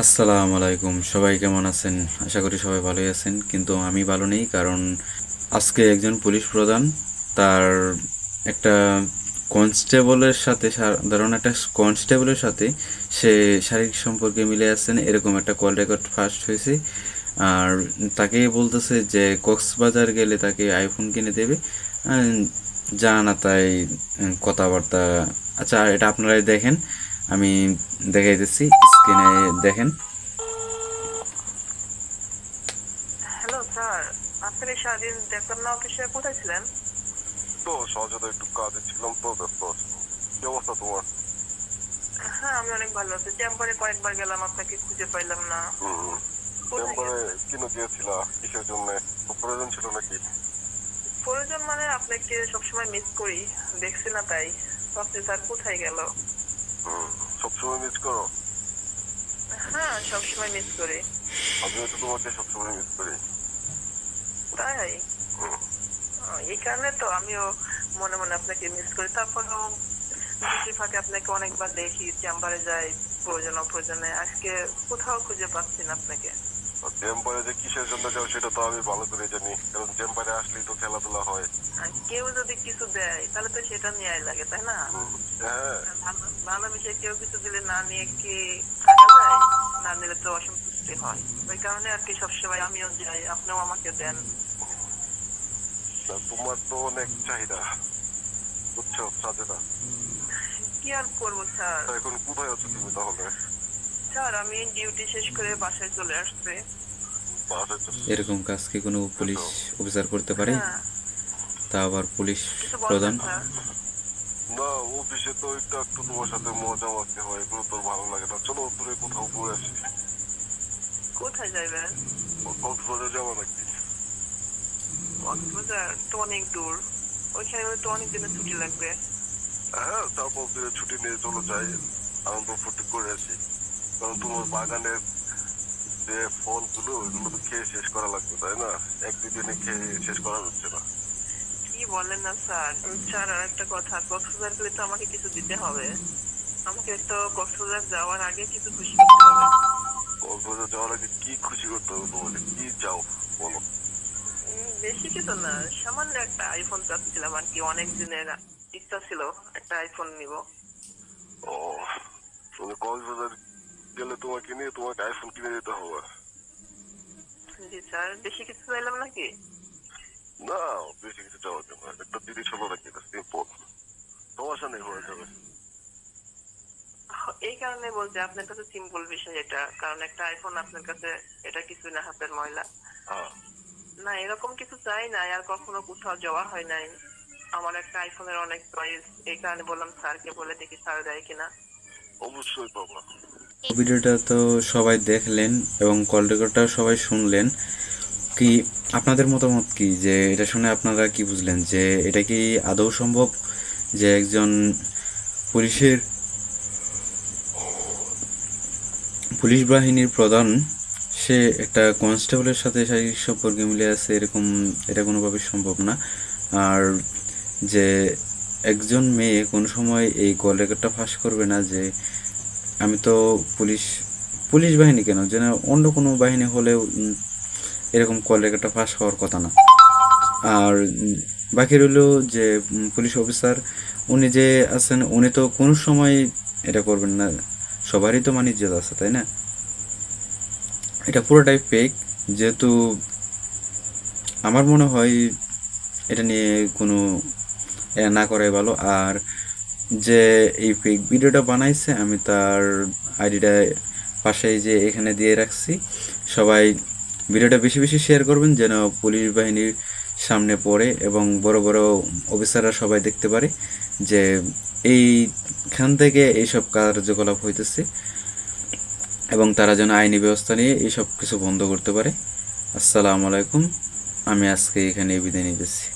আসসালামু আলাইকুম। সবাই কেমন আছেন? আশা করি সবাই ভালোই আছেন। কিন্তু আমি ভালো নেই কারণ আজকে একজন পুলিশ প্রধান, তার একটা কনস্টেবলের সাথে, সাধারণ একটা কনস্টেবলের সাথে সে শারীরিক সম্পর্কে মিলে আছেন। এরকম একটা কল রেকর্ড ফার্স্ট হয়েছে। আর তাকে বলতেছে যে কক্সবাজার গেলে তাকে আইফোন কিনে দেবে। যা না তাই কথাবার্তা। আচ্ছা এটা আপনারাই দেখেন। আমি দেখাই দিচ্ছি স্ক্রিনে দেখেন। হ্যালো স্যার আপনি এই সারাদিন দেখলাম না অফিসে কোথায় ছিলেন? তো সহজে একটু কাজে ছিলাম তো ব্যস্ত আছি। কি অবস্থা তোমার? হ্যাঁ আমি অনেক ভালো আছি। চেম্বারে কয়েকবার গেলাম আপনাকে খুঁজে পাইলাম না। চেম্বারে গেছেন? গিয়েছিলা? কিসের জন্য? প্রয়োজন ছিল নাকি? প্রয়োজন মানে আপনাকে সবসময় মিস করি। দেখছি না তাই। ভাবছি স্যার কোথায় গেল? সবসময় মিস করো হ্যাঁ সবসময় মিস করি আমিও তো তোমাকে সবসময় মিস করি তাই এই কারণে তো আমিও মনে মনে আপনাকে মিস করি তারপরেও বেশিরভাগ আপনাকে অনেকবার দেখি চেম্বারে যাই প্রয়োজন অপ্রয়োজনে আজকে কোথাও খুঁজে পাচ্ছি না আপনাকে চেম্বারে যে কিসের জন্য যাও সেটা তো আমি ভালো করে জানি কারণ চেম্বারে আসলেই তো খেলাধুলা হয়। কেউ যদি কিছু দেয় তাহলে তো সেটা নেওয়াই লাগে তাই না? হ্যাঁ। ভালো- ভালোবেসে কেউ কিছু দিলে না নিয়ে কি থাকা যায়? না নিলে তো অসন্তুষ্টি হয়। ওই কারণে আর কি সবসময় আমিও যাই আপনিও আমাকে দেন। তোমার তো অনেক চাহিদা বুঝছ সাজেদা? কি আর করব স্যার? এখন কোথায় আছো তুমি তাহলে? স্যার আমি ডিউটি শেষ করে বাসায় চলে আসছি। এরকম কাজ কি কোনো পুলিশ অফিসার করতে পারে? হ্যাঁ। তা আবার পুলিশ প্রধান? না অফিসে তো একটু একটু তোমার সাথে মজা মারতে হয় এগুলো তোর ভালো লাগে না। চলো দূরে কোথাও ঘুরে আসি। কোথায় যাবেন কক্সবাজার যাব নাকি? কক্সবাজার তো অনেক দূর। ওইখানে তো অনেক দিনের ছুটি লাগবে। হ্যাঁ তারপর দিনে ছুটি নিয়ে চলো যাই। আনন্দ ফুর্তি করে আসি। কারণ তোমার বাগানের যে ফলগুলো ওইগুলো তো খেয়ে শেষ করা লাগবে তাই না? এক দুদিনে খেয়ে শেষ করা যাচ্ছে না। কি বলেন না স্যার? স্যার আর একটা কথা কক্সবাজার গেলে তো আমাকে কিছু দিতে হবে। আমাকে তো কক্সবাজার যাওয়ার আগে কিছু খুশি করতে হবে। কক্সবাজার যাওয়ার আগে কি খুশি করতে হবে তোমাকে কি চাও বলো। বেশি কিছু না সামান্য একটা আইফোন চাচ্ছিলাম আর কি অনেক দিনের ইচ্ছা ছিল একটা আইফোন নিব। ও তুমি কক্সবাজার তোমাকে নিয়ে তোমাকে আইফোন কিনে দিতে হবে। জি স্যার বেশি কিছু চাইলাম নাকি? না বেশি কিছু চাওয়ার জন্য একটা দিদি ছোট রাখি সিম্পল সমস্যা নেই হয়ে যাবে। এই কারণে বলছি আপনার কাছে সিম্পল বিষয় এটা। কারণ একটা আইফোন আপনার কাছে এটা কিছু না হাতের ময়লা। হ্যাঁ। না এরকম কিছু চাই না আর কখনো কোথাও যাওয়া হয় নাই। আমার একটা আইফোনের অনেক চয়েস এই কারণে বললাম স্যারকে বলে দেখি স্যার দেয় কিনা। অবশ্যই পাবো। ভিডিওটা তো সবাই দেখলেন এবং কল রেকর্ডটা সবাই শুনলেন। কি আপনাদের মতামত কি? যে এটা শুনে আপনারা কি বুঝলেন? যে এটা কি আদৌ সম্ভব যে একজন পুলিশের পুলিশ বাহিনীর প্রধান, সে একটা কনস্টেবলের সাথে শারীরিক সম্পর্কে মিলে আছে এরকম, এটা কোনোভাবে সম্ভব না। আর যে একজন মেয়ে কোন সময় এই কল রেকর্ডটা ফাঁস করবে না, যে আমি তো পুলিশ পুলিশ বাহিনী কেন? যেন অন্য কোনো বাহিনী হলেও এরকম কল রেকর্ডটা ফাঁস হওয়ার কথা না। আর বাকি রইল যে পুলিশ অফিসার উনি যে আছেন, উনি তো কোনো সময় এটা করবেন না। সবারই তো মানিজ্যত আছে, তাই না? এটা পুরোটাই ফেক যেহেতু আমার মনে হয় এটা নিয়ে কোনো না করাই ভালো। আর যে এই ফেক ভিডিওটা বানাইছে, আমি তার আইডিটা পাশেই যে এখানে দিয়ে রাখছি। সবাই ভিডিওটা বেশি বেশি শেয়ার করবেন যেন পুলিশ বাহিনীর সামনে পড়ে এবং বড় বড় অফিসাররা সবাই দেখতে পারে যে এইখান থেকে এইসব কার্যকলাপ হইতেছে এবং তারা যেন আইনি ব্যবস্থা নিয়ে এইসব কিছু বন্ধ করতে পারে। আসসালামু আলাইকুম, আমি আজকে এখানে বিদায় নিতেছি।